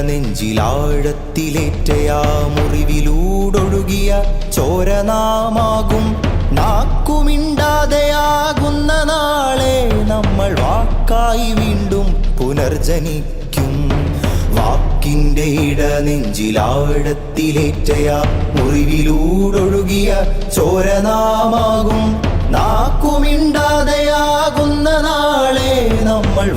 നെഞ്ചിലാഴത്തിലേറ്റയാ മുറിവിലൂടൊഴുകിയ ചോരനാമാകും. നാക്കുമിണ്ടാതെയാകുന്ന നാളെ നമ്മൾ വാക്കായി വീണ്ടും പുനർജനിക്കും. വാക്കിന്റെ ഇട നെഞ്ചിലാഴത്തിലേറ്റയാ മുറിവിലൂടൊഴുകിയ ചോരനാമാകും. നാക്കുമിണ്ടാതെയാകുന്ന നാളെ നമ്മൾ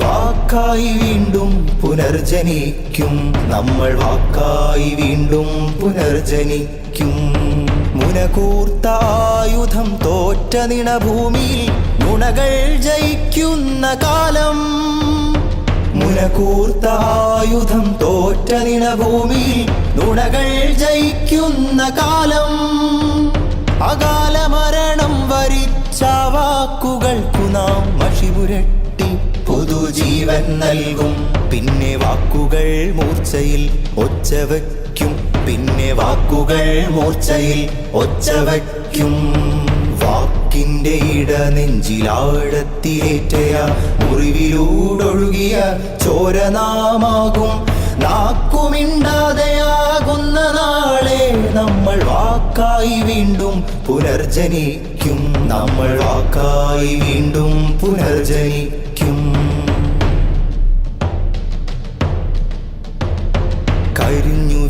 വാക്കായി വീണ്ടും പുനർജനിക്കും. നമ്മൾ വാക്കായി വീണ്ടും പുനർജനിക്കും. മുനകൂർത്ത ആയുധം തോറ്റ നിണഭൂമിയിൽ ഗുണകൾ ജയിക്കുന്ന കാലം. മുനകൂർത്ത ആയുധം തോറ്റ നിണഭൂമിയിൽ നുണകൾ ജയിക്കുന്ന കാലം. അകാല മരണം വരിച്ച വാക്കുകൾക്കു നാം മഷിപുരട്ടി നൽകും. പിന്നെ വാക്കുകൾ മൂർച്ചയിൽ ഒച്ച വയ്ക്കും. പിന്നെ വാക്കുകൾ മൂർച്ചയിൽ ഒച്ച വയ്ക്കും. വാക്കിന്റെ ഇട നെഞ്ചിലാഴത്തിലേറ്റയ മുറിവിലൂടൊഴുകിയ ചോരനാമാകും. നാക്കുമിണ്ടാതെയാകുന്ന നാളെ നമ്മൾ വാക്കായി വീണ്ടും പുനർജനിക്കും. നമ്മൾ വാക്കായി വീണ്ടും പുനർജനിക്കും.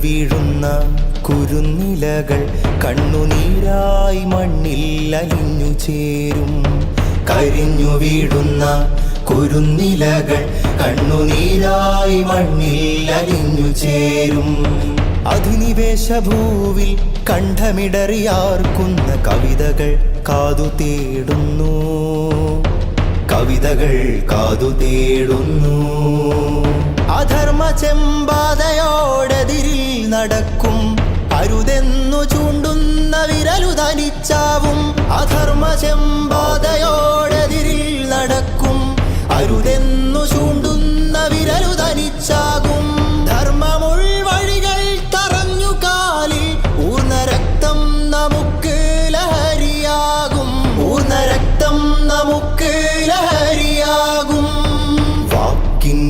വീഴുന്ന കുരുന്നിലകൾ കണ്ണുനീരായി മണ്ണിൽ അലിഞ്ഞു ചേരും. കരിഞ്ഞു വീഴുന്ന കുരുന്നിലകൾ കണ്ണുനീരായി മണ്ണിൽ അലിഞ്ഞു ചേരും. അധിനിവേശ ഭൂവിൽ കണ്ഠമിടറിയാർക്കുന്ന കവിതകൾ കാതു തേടുന്നു. കവിതകൾ കാതു തേടുന്നു. അധർമ്മ ചെമ്പാതയോടെതിരിൽ നടക്കും. അരുതെന്നു ചൂണ്ടുന്ന വിരലു തനിച്ചാവും അധർമ്മ ചെമ്പാതയോടെതിരിൽ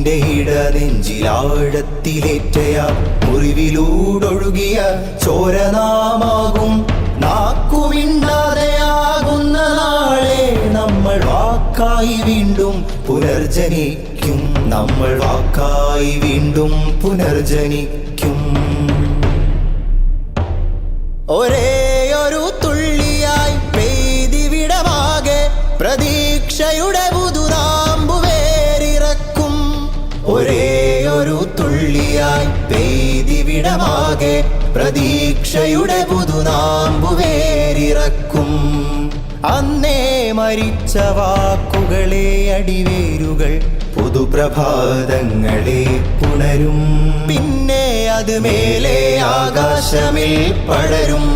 വാക്കിന്റെ ഇട നെഞ്ചിലാഴത്തിലേറ്റയ മുറിവിലൂടൊഴുകിയ ചോരനാമാകും. നാക്കുമിണ്ടാതെയാകുന്ന നാളെ നമ്മൾ വാക്കായി വീണ്ടും പുനർജനിക്കും. നമ്മൾ വാക്കായി വീണ്ടും പുനർജനിക്കും. ഒരേ ഒരു തുള്ളിയായി പെയ്തിവിടമാകെ പ്രതീക്ഷയുടെ പെയ്തിവിടമാകെ പ്രതീക്ഷയുടെ പുതുനാമ്പുവേരിറക്കും. അന്നേ മരിച്ച വാക്കുകളെ അടിവേരുകൾ പുതുപ്രഭാതങ്ങളെ പുണരും. പിന്നെ അത് മേലെ ആകാശമിൽ പടരും.